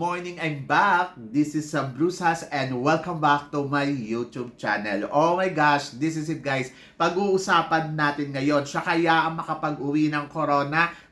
Morning! I'm back! This is uh, Bruce Has and welcome back to my YouTube channel. Oh my gosh! This is it guys. Pag-uusapan natin ngayon, siya kaya ang makapag-uwi ng corona?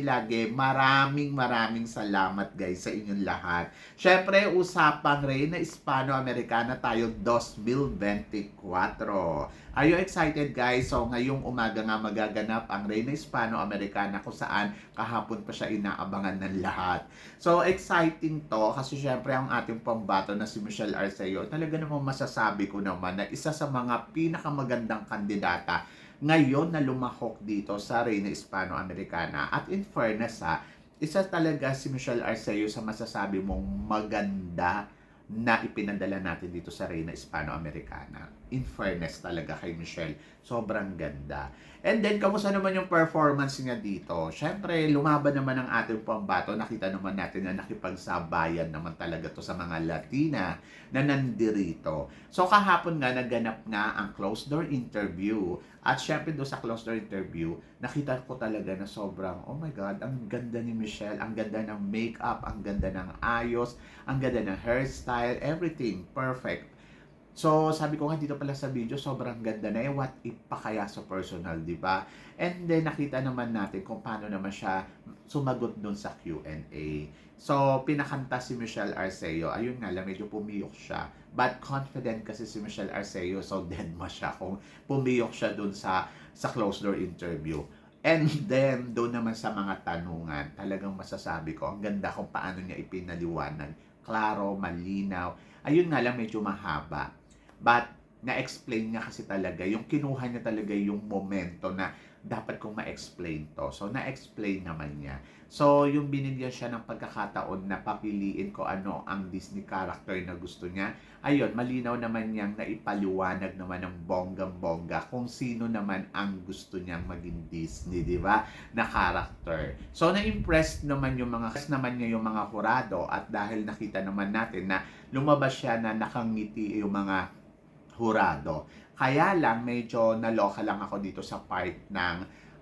lagi-lagi, maraming maraming salamat guys sa inyong lahat. Syempre, usapang Reyna Hispano-Americana tayo 2024. Are you excited guys? So ngayong umaga nga magaganap ang Reyna Hispano-Americana kung saan kahapon pa siya inaabangan ng lahat. So exciting to kasi syempre ang ating pambato na si Michelle Arceo talaga namang masasabi ko naman na isa sa mga pinakamagandang kandidata ngayon na lumahok dito sa Reyna Hispano-Americana. At in fairness ha, isa talaga si Michelle Arceo sa masasabi mong maganda na ipinadala natin dito sa Reyna Hispano-Americana. In fairness talaga kay Michelle, sobrang ganda. And then, kamusta naman yung performance niya dito? Siyempre, lumaban naman ang ating pambato. Nakita naman natin na nakipagsabayan naman talaga to sa mga Latina na nandirito. So, kahapon nga, naganap nga ang closed door interview. At syempre, doon sa closed door interview, nakita ko talaga na sobrang, oh my God, ang ganda ni Michelle, ang ganda ng makeup, ang ganda ng ayos, ang ganda ng hairstyle, everything, perfect. So, sabi ko nga dito pala sa video, sobrang ganda na eh. What if pa kaya sa personal, di ba? And then, nakita naman natin kung paano naman siya sumagot dun sa Q&A. So, pinakanta si Michelle Arceo. Ayun nga lang, medyo pumiyok siya. But confident kasi si Michelle Arceo, so dead ma siya kung pumiyok siya dun sa, sa closed door interview. And then, doon naman sa mga tanungan, talagang masasabi ko, ang ganda kung paano niya ipinaliwanag. Klaro, malinaw. Ayun nga lang, medyo mahaba. But, na-explain niya kasi talaga, yung kinuha niya talaga yung momento na dapat kong ma-explain to. So, na-explain naman niya. So, yung binigyan siya ng pagkakataon na papiliin ko ano ang Disney character na gusto niya. Ayun, malinaw naman niyang naipaliwanag naman ng bonggang-bongga kung sino naman ang gusto niyang maging Disney, di ba? Na character. So, na-impressed naman yung mga, naman niya yung mga hurado at dahil nakita naman natin na lumabas siya na nakangiti yung mga hurado. Kaya lang, medyo naloka lang ako dito sa part ng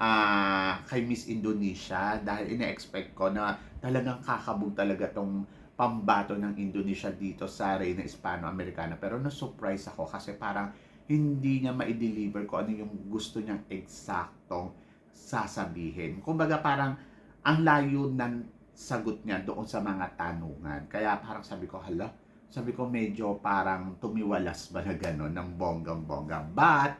ah kay Miss Indonesia dahil ina-expect ko na talagang kakabog talaga tong pambato ng Indonesia dito sa Reyna Hispano-Americana. Pero na-surprise ako kasi parang hindi niya ma-deliver ko ano yung gusto niyang eksaktong sasabihin. Kumbaga parang ang layo ng sagot niya doon sa mga tanungan. Kaya parang sabi ko, hala, sabi ko medyo parang tumiwalas ba na gano'n ng bonggang-bongga. But,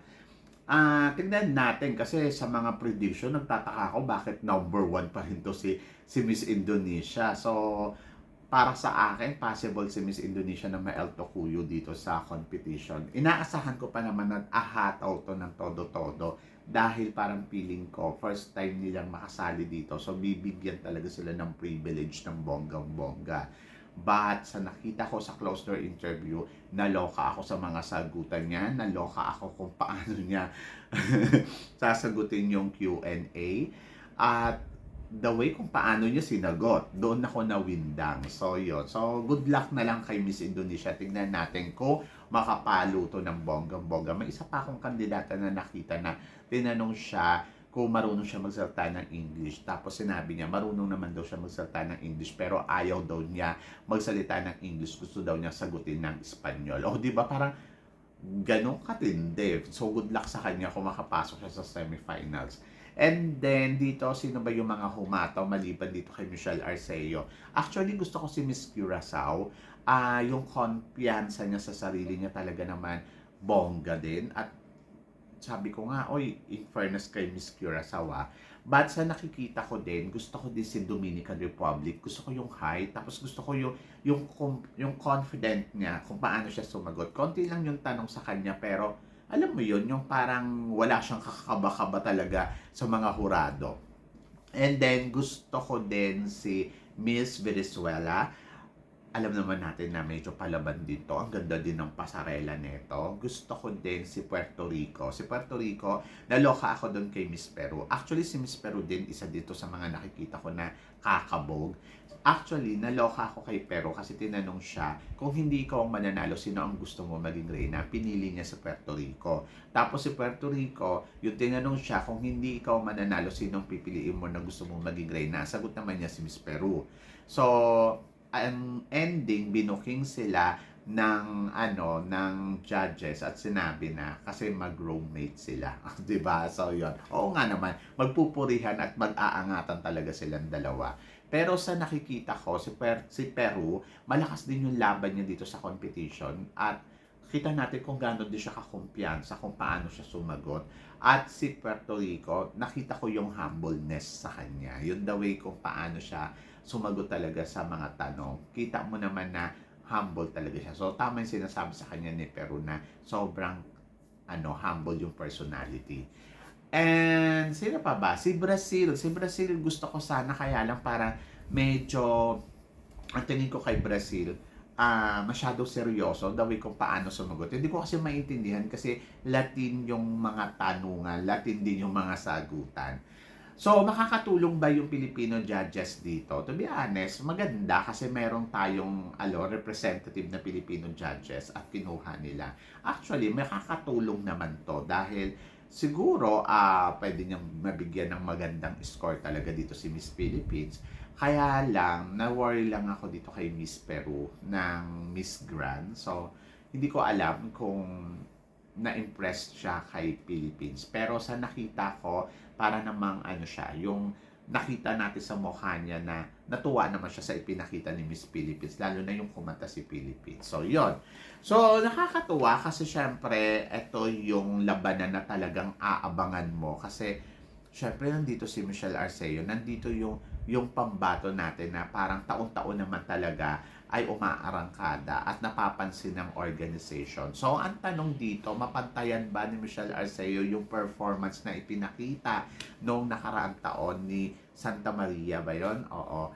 ah tingnan natin kasi sa mga prediction, nagtataka ako bakit number one pa rin to si, si Miss Indonesia. So, para sa akin, possible si Miss Indonesia na ma-El Tocuyo dito sa competition. Inaasahan ko pa naman na ahataw to ng todo-todo dahil parang feeling ko, first time nilang makasali dito. So, bibigyan talaga sila ng privilege ng bonggang-bongga. But sa nakita ko sa closed door interview, naloka ako sa mga sagutan niya, naloka ako kung paano niya sasagutin yung Q&A. At the way kung paano niya sinagot, doon ako nawindang. So, yun. So, good luck na lang kay Miss Indonesia. Tingnan natin kung makapalo to ng bonggang-bongga. May isa pa akong kandidata na nakita na tinanong siya kung marunong siya magsalita ng English. Tapos sinabi niya, marunong naman daw siya magsalita ng English, pero ayaw daw niya magsalita ng English. Gusto daw niya sagutin ng Espanyol. O, di ba parang ganun katindi. So, good luck sa kanya kung makapasok siya sa semifinals. And then, dito, sino ba yung mga humataw maliban dito kay Michelle Arceo? Actually, gusto ko si Miss Curacao. Ah, yung kumpiyansa niya sa sarili niya talaga naman bongga din. At sabi ko nga, oy, in fairness kay Miss Curacao, ah, but sa nakikita ko din, gusto ko din si Dominican Republic. Gusto ko yung height, tapos gusto ko yung, yung, yung confident niya kung paano siya sumagot. Konti lang yung tanong sa kanya, pero alam mo yun, yung parang wala siyang kakaba-kaba talaga sa mga hurado. And then, gusto ko din si Miss Venezuela. Alam naman natin na medyo palaban dito. Ang ganda din ng pasarela nito. Gusto ko din si Puerto Rico. Si Puerto Rico, naloka ako doon kay Miss Peru. Actually, si Miss Peru din, isa dito sa mga nakikita ko na kakabog. Actually, naloka ako kay Peru kasi tinanong siya, kung hindi ikaw ang mananalo, sino ang gusto mo maging reyna? Pinili niya si Puerto Rico. Tapos si Puerto Rico, yung tinanong siya, kung hindi ikaw mananalo, sino ang pipiliin mo na gusto mong maging reyna? Sagot naman niya si Miss Peru. So, ang ending, binuking sila ng ano ng judges at sinabi na kasi mag-roommate sila, 'di ba? So 'yon. Oo nga naman, magpupurihan at mag-aangatan talaga silang dalawa. Pero sa nakikita ko, si, per, si Peru, malakas din yung laban niya dito sa competition at kita natin kung gaano din siya kakumpiyansa, kung paano siya sumagot. At si Puerto Rico, nakita ko yung humbleness sa kanya. Yun the way kung paano siya sumagot talaga sa mga tanong. Kita mo naman na humble talaga siya. So, tama yung sinasabi sa kanya ni Peru na sobrang ano, humble yung personality. And sino pa ba? Si Brazil. Si Brazil gusto ko sana kaya lang para medyo ang tingin ko kay Brazil ah masyado seryoso the way kung paano sumagot. Hindi ko kasi maintindihan kasi Latin yung mga tanungan, Latin din yung mga sagutan. So, makakatulong ba yung Filipino judges dito? To be honest, maganda kasi meron tayong alo, representative na Filipino judges at kinuha nila. Actually, makakatulong naman to dahil siguro ah pwede niyang mabigyan ng magandang score talaga dito si Miss Philippines. Kaya lang, na-worry lang ako dito kay Miss Peru ng Miss Grand. So, hindi ko alam kung na-impressed siya kay Philippines. Pero sa nakita ko, para namang ano siya, yung nakita natin sa mukha niya na natuwa naman siya sa ipinakita ni Miss Philippines, lalo na yung kumanta si Philippines. So, yon So, nakakatuwa kasi syempre, ito yung labanan na talagang aabangan mo. Kasi, syempre, nandito si Michelle Arceo, nandito yung, yung pambato natin na parang taon-taon naman talaga ay umaarangkada at napapansin ng organization. So, ang tanong dito, mapantayan ba ni Michelle Arceo yung performance na ipinakita noong nakaraang taon ni Santa Maria ba yun? Oo.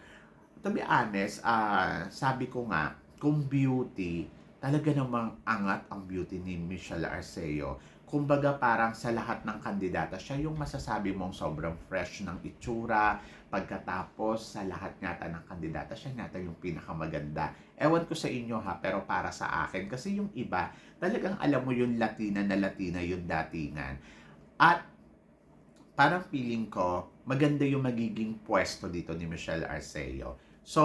To be honest, ah, sabi ko nga, kung beauty, talaga namang angat ang beauty ni Michelle Arceo. Kumbaga parang sa lahat ng kandidata, siya yung masasabi mong sobrang fresh ng itsura, pagkatapos sa lahat yata ng kandidata, siya yata yung pinakamaganda. Ewan ko sa inyo ha, pero para sa akin, kasi yung iba, talagang alam mo yung Latina na Latina yung datingan. At parang feeling ko, maganda yung magiging pwesto dito ni Michelle Arceo. So,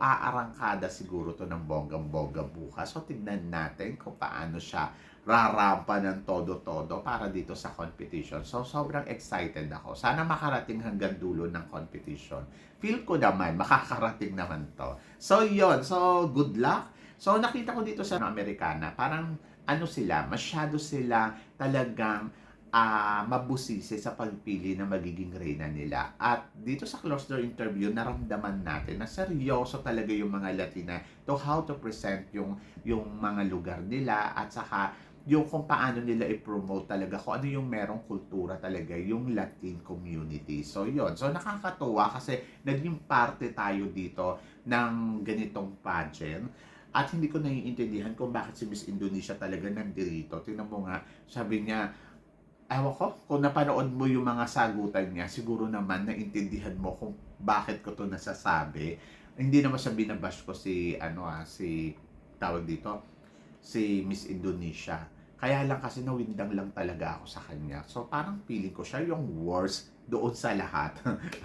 aarangkada siguro to ng bonggang-bongga bukas. So, tignan natin kung paano siya rarampa ng todo-todo para dito sa competition. So, sobrang excited ako. Sana makarating hanggang dulo ng competition. Feel ko naman, makakarating naman to. So, yon So, good luck. So, nakita ko dito sa Amerikana, parang ano sila, masyado sila talagang ah mabusisi sa pagpili na magiging reyna nila. At dito sa closed door interview, naramdaman natin na seryoso talaga yung mga Latina to how to present yung yung mga lugar nila at saka yung kung paano nila i-promote talaga kung ano yung merong kultura talaga yung Latin community. So yon So nakakatuwa kasi naging parte tayo dito ng ganitong pageant. At hindi ko naiintindihan kung bakit si Miss Indonesia talaga nandito. Tingnan mo nga, sabi niya, ewan ko, kung napanood mo yung mga sagutan niya, siguro naman naintindihan mo kung bakit ko to nasasabi. Hindi naman siya binabash ko si, ano ah, si, tawag dito, si Miss Indonesia. Kaya lang kasi nawindang lang talaga ako sa kanya. So parang feeling ko siya yung worst doon sa lahat.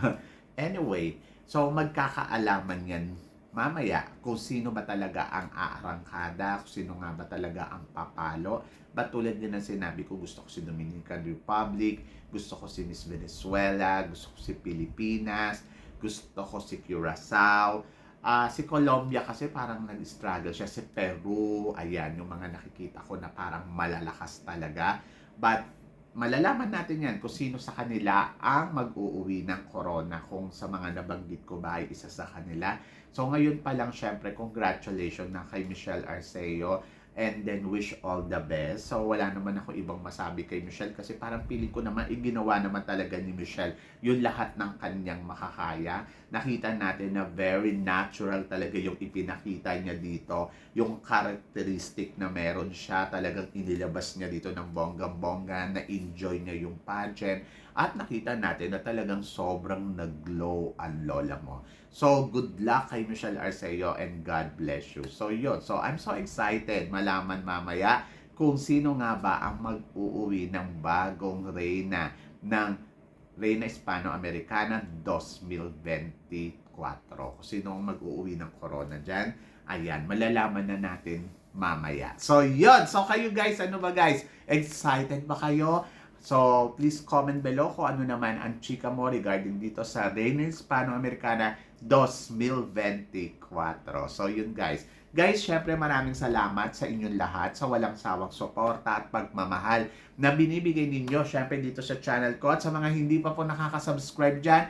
anyway, so magkakaalaman yan mamaya kung sino ba talaga ang aarangkada, kung sino nga ba talaga ang papalo. But tulad din ng sinabi ko, gusto ko si Dominican Republic, gusto ko si Miss Venezuela, gusto ko si Pilipinas, gusto ko si Curacao, Ah, si Colombia kasi parang nag-struggle siya. Si Peru, ayan, yung mga nakikita ko na parang malalakas talaga. But, malalaman natin yan kung sino sa kanila ang mag-uuwi ng corona kung sa mga nabanggit ko ba ay isa sa kanila. So, ngayon pa lang, syempre, congratulations na kay Michelle Arceo. And then wish all the best. So wala naman ako ibang masabi kay Michelle kasi parang feeling ko naman iginawa naman talaga ni Michelle yung lahat ng kanyang makakaya. Nakita natin na very natural talaga yung ipinakita niya dito. Yung characteristic na meron siya, talagang inilabas niya dito ng bonggang-bongga, na-enjoy niya yung pageant. At nakita natin na talagang sobrang nag-glow ang lola mo. So, good luck kay Michelle Arceo and God bless you. So, yun. So, I'm so excited malaman mamaya kung sino nga ba ang mag-uuwi ng bagong reyna ng Reina Hispano-Americana 2024. Kung sino ang mag-uuwi ng corona dyan, ayan, malalaman na natin mamaya. So, yun. So, kayo guys, ano ba guys? Excited ba kayo? So, please comment below kung ano naman ang chika mo regarding dito sa Reina Hispano-Americana 2024. So, yun guys. Guys, syempre maraming salamat sa inyong lahat sa walang sawang suporta at pagmamahal na binibigay ninyo syempre dito sa channel ko. At sa mga hindi pa po nakaka-subscribe dyan,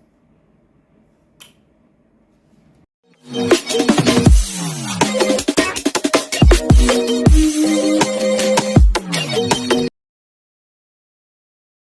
Thank you.